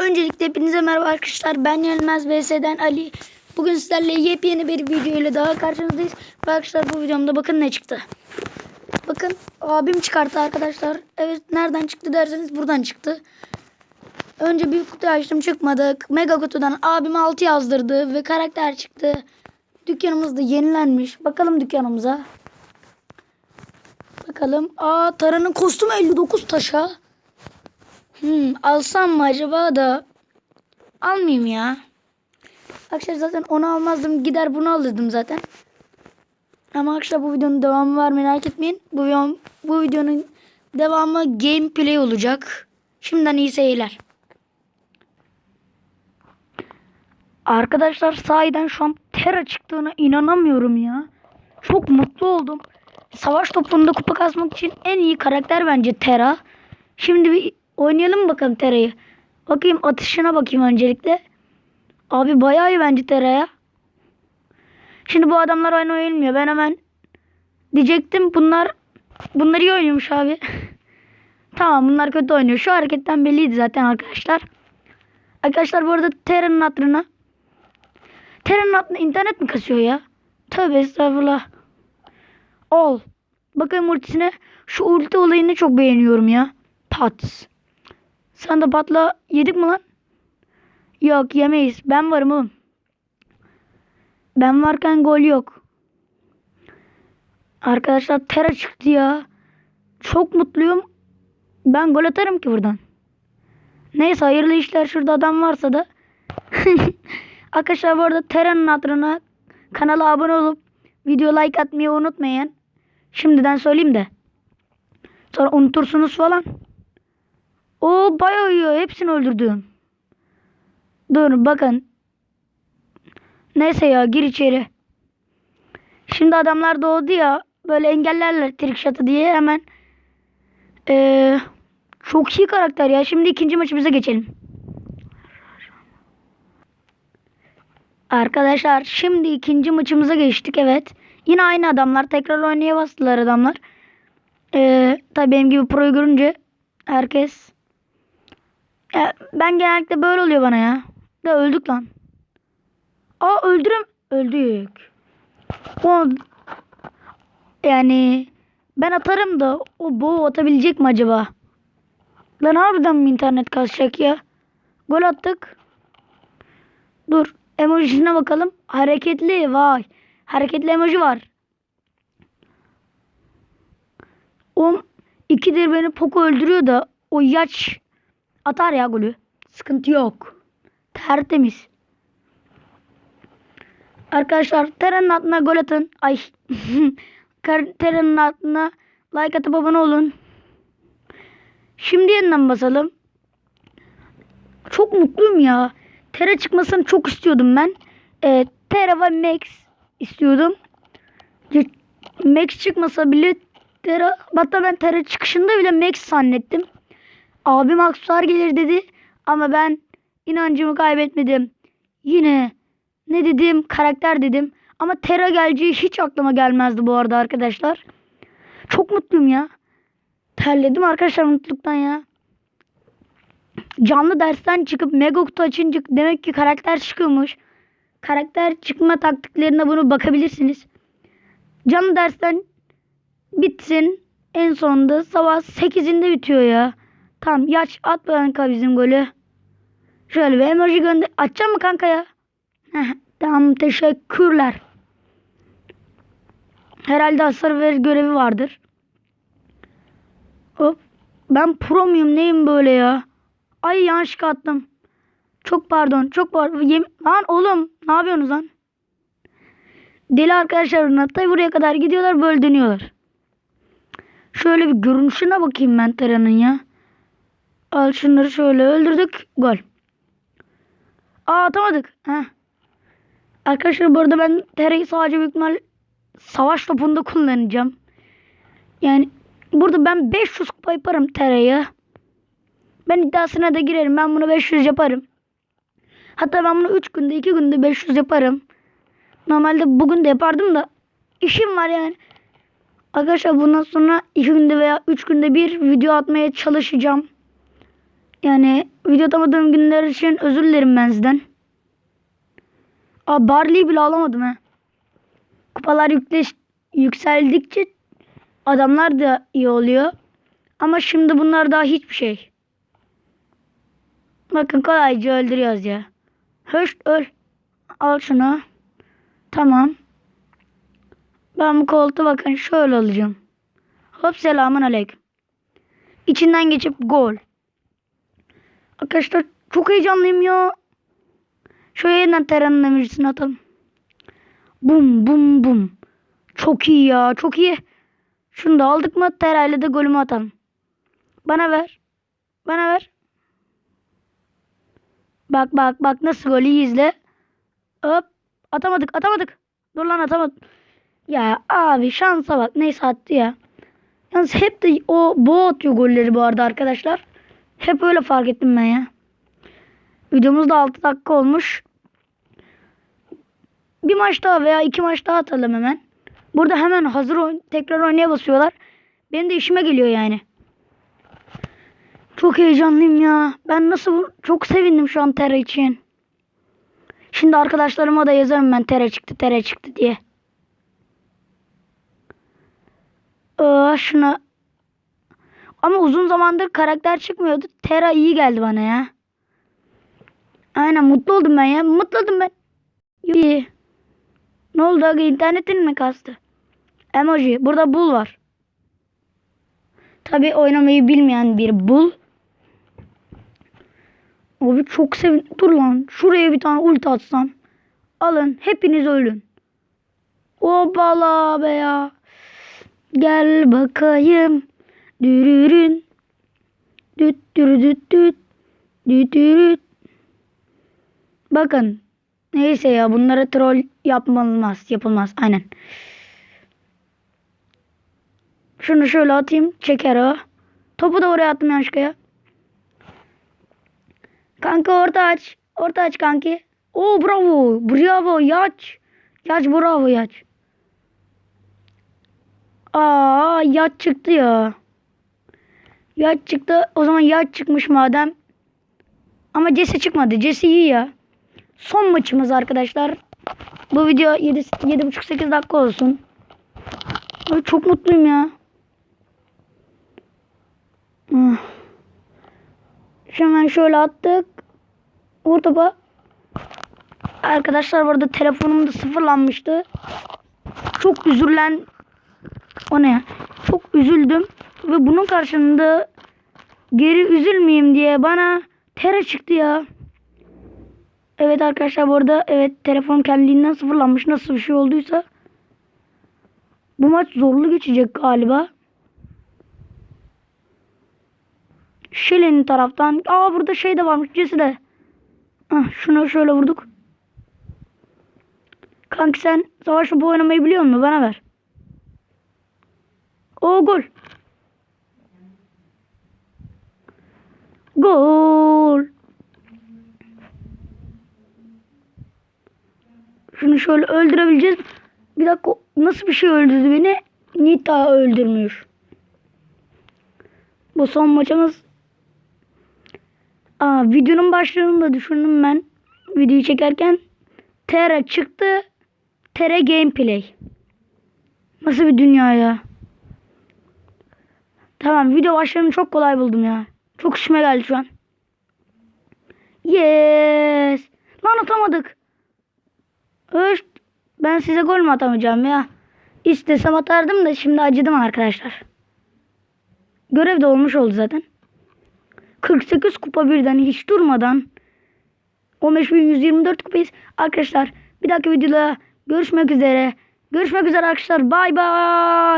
Öncelikle hepinize merhaba arkadaşlar. Ben Yelmez VS'den Ali. Bugün sizlerle yepyeni bir video ile daha karşınızdayız. Ve arkadaşlar bu videomda bakın ne çıktı. Bakın abim çıkarttı arkadaşlar. Evet nereden çıktı derseniz buradan çıktı. Önce bir kutu açtım çıkmadı. Mega kutudan abim 6 yazdırdı ve karakter çıktı. Dükkanımız da yenilenmiş. Bakalım dükkanımıza. Bakalım. Aa Tara'nın kostümü 59 taşa. Hmm, alsam mı acaba da almayayım ya. Arkadaşlar zaten onu almazdım. Gider bunu alırdım zaten. Ama arkadaşlar bu videonun devamı var merak etmeyin. Bu, videom, bu videonun devamı gameplay olacak. Şimdiden iyi seyirler. Arkadaşlar sahiden şu an Terra çıktığına inanamıyorum ya. Çok mutlu oldum. Savaş toplumunda kupa kasmak için en iyi karakter bence Terra. Şimdi bir oynayalım bakalım Terra'yı. Bakayım atışına bakayım öncelikle. Abi bayağı iyi bence Terra'ya. Şimdi bu adamlar oyun oynamıyor. Ben hemen diyecektim bunlar bunlar iyi oynuyormuş abi. tamam bunlar kötü oynuyor. Şu hareketten belliydi zaten arkadaşlar. Arkadaşlar bu arada Terra'nın hatırına Terra'nın hatırına internet mi kasıyor ya? Tövbe estağfurullah. Ol. Bakayım ultisine. Şu ulti olayını çok beğeniyorum ya. Pat. Sen de patla yedik mi lan? Yok yemeyiz. Ben varım oğlum. Ben varken gol yok. Arkadaşlar Tera çıktı ya. Çok mutluyum. Ben gol atarım ki buradan. Neyse hayırlı işler şurada adam varsa da. Arkadaşlar bu arada Tera'nın hatırına kanala abone olup video like atmayı unutmayın. Şimdiden söyleyeyim de. Sonra unutursunuz falan. O bayağı iyi. Hepsini öldürdüm. Dur bakın. Neyse ya gir içeri. Şimdi adamlar doğdu ya. Böyle engellerler trickshot'ı diye hemen. Ee, çok iyi karakter ya. Şimdi ikinci maçımıza geçelim. Arkadaşlar şimdi ikinci maçımıza geçtik evet. Yine aynı adamlar. Tekrar oynaya bastılar adamlar. Ee, tabii benim gibi proyu görünce herkes ya ben genellikle böyle oluyor bana ya. Da öldük lan. Aa öldürüm. Öldük. O yani ben atarım da o boğ atabilecek mi acaba? Lan harbiden mi internet kasacak ya? Gol attık. Dur. Emojisine bakalım. Hareketli. Vay. Hareketli emoji var. O ikidir beni Poco öldürüyor da o yaç atar ya golü. Sıkıntı yok. Tertemiz. Arkadaşlar Tera'nın altına gol atın. Ay. Tera'nın altına like atıp abone olun. Şimdi yeniden basalım. Çok mutluyum ya. Tera çıkmasını çok istiyordum ben. Ee, Tera ve Max istiyordum. Max çıkmasa bile Tera, hatta ben Tera çıkışında bile Max zannettim. Abim aksesuar gelir dedi ama ben inancımı kaybetmedim. Yine ne dedim karakter dedim ama Tera geleceği hiç aklıma gelmezdi bu arada arkadaşlar. Çok mutluyum ya. Terledim arkadaşlar mutluluktan ya. Canlı dersten çıkıp mega kutu açınca demek ki karakter çıkıyormuş. Karakter çıkma taktiklerine bunu bakabilirsiniz. Canlı dersten bitsin. En sonunda sabah 8'inde bitiyor ya. Tamam yaş at kanka bizim golü. Şöyle bir emoji gönder. Açacağım mı kanka ya? Heh, tamam teşekkürler. Herhalde hasar ver görevi vardır. Hop. Ben pro muyum neyim böyle ya? Ay yanlış attım. Çok pardon. Çok pardon. Yem lan oğlum ne yapıyorsunuz lan? Deli arkadaşlar tabi buraya kadar gidiyorlar böyle dönüyorlar. Şöyle bir görünüşüne bakayım ben Tera'nın ya. Al şunları şöyle öldürdük. Gol. Aa atamadık. Heh. Arkadaşlar bu arada ben Tera'yı sadece büyük ihtimal savaş topunda kullanacağım. Yani burada ben 500 kupa yaparım Tera'yı. Ben iddiasına da girerim. Ben bunu 500 yaparım. Hatta ben bunu 3 günde 2 günde 500 yaparım. Normalde bugün de yapardım da işim var yani. Arkadaşlar bundan sonra 2 günde veya 3 günde bir video atmaya çalışacağım. Yani video atamadığım günler için özür dilerim ben sizden. Aa Barley'i bile alamadım ha. Kupalar yükleş, yükseldikçe adamlar da iyi oluyor. Ama şimdi bunlar daha hiçbir şey. Bakın kolayca öldürüyoruz ya. Höş öl. Al şunu. Tamam. Ben bu koltuğu bakın şöyle alacağım. Hop selamun aleyküm. İçinden geçip gol. Arkadaşlar çok heyecanlıyım ya. Şöyle yeniden Terra'nın demircisini atalım. Bum bum bum. Çok iyi ya çok iyi. Şunu da aldık mı Terra ile de golümü atalım. Bana ver. Bana ver. Bak bak bak nasıl golü izle. Hop. Atamadık atamadık. Dur lan atamadım. Ya abi şansa bak neyse attı ya. Yalnız hep de o boğa atıyor golleri bu arada arkadaşlar. Hep öyle fark ettim ben ya. Videomuz da 6 dakika olmuş. Bir maç daha veya iki maç daha atalım hemen. Burada hemen hazır oyun, tekrar oynaya basıyorlar. Benim de işime geliyor yani. Çok heyecanlıyım ya. Ben nasıl çok sevindim şu an Terra için. Şimdi arkadaşlarıma da yazarım ben Terra çıktı Terra çıktı diye. Aa, şuna. Ama uzun zamandır karakter çıkmıyordu. Terra iyi geldi bana ya. Aynen mutlu oldum ben ya. Mutlu oldum ben. İyi. Ne oldu aga internetin mi kastı? Emoji. Burada bul var. Tabi oynamayı bilmeyen bir bul. Abi çok sevin. Dur lan. Şuraya bir tane ulti atsam. Alın. Hepiniz ölün. Obala be ya. Gel bakayım. Dürürün. Düt dürü düt düt. Düt dürüt. Bakın. Neyse ya bunlara troll yapılmaz. Yapılmaz. Aynen. Şunu şöyle atayım. Çeker o. Topu da oraya attım yanlışlıkla ya. Kanka orta aç. Orta aç kanki. Oo bravo. Bravo yaç. Yaç bravo yaç. Aa yaç çıktı ya. Yaç çıktı. O zaman yaç çıkmış madem. Ama Jesse çıkmadı. Jesse iyi ya. Son maçımız arkadaşlar. Bu video 7 7,5-8 dakika olsun. Ay, çok mutluyum ya. Ah. Hemen şöyle attık. Topa. Arkadaşlar bu arada telefonum da sıfırlanmıştı. Çok üzülen o ne ya? Çok üzüldüm ve bunun karşılığında geri üzülmeyeyim diye bana tere çıktı ya. Evet arkadaşlar bu arada evet telefon kendiliğinden sıfırlanmış. Nasıl bir şey olduysa. Bu maç zorlu geçecek galiba. Şile'nin taraftan. Aa burada şey de varmış. Jesse de. Ah, şunu şöyle vurduk. Kanki sen savaş topu oynamayı biliyor musun? Bana ver. O gol. Gol. Şunu şöyle öldürebileceğiz. Bir dakika nasıl bir şey öldürdü beni? Nita öldürmüş. Bu son maçımız. Aa, videonun başlığını da düşündüm ben. Videoyu çekerken. Terra çıktı. Terra gameplay. Nasıl bir dünya ya? Tamam video başlarını çok kolay buldum ya. Çok işime geldi şu an. Yes. Lan atamadık. Öş. Ben size gol mü atamayacağım ya? İstesem atardım da şimdi acıdım arkadaşlar. Görev de olmuş oldu zaten. 48 kupa birden hiç durmadan 15.124 kupayız. Arkadaşlar bir dahaki videoda görüşmek üzere. Görüşmek üzere arkadaşlar. Bay bay.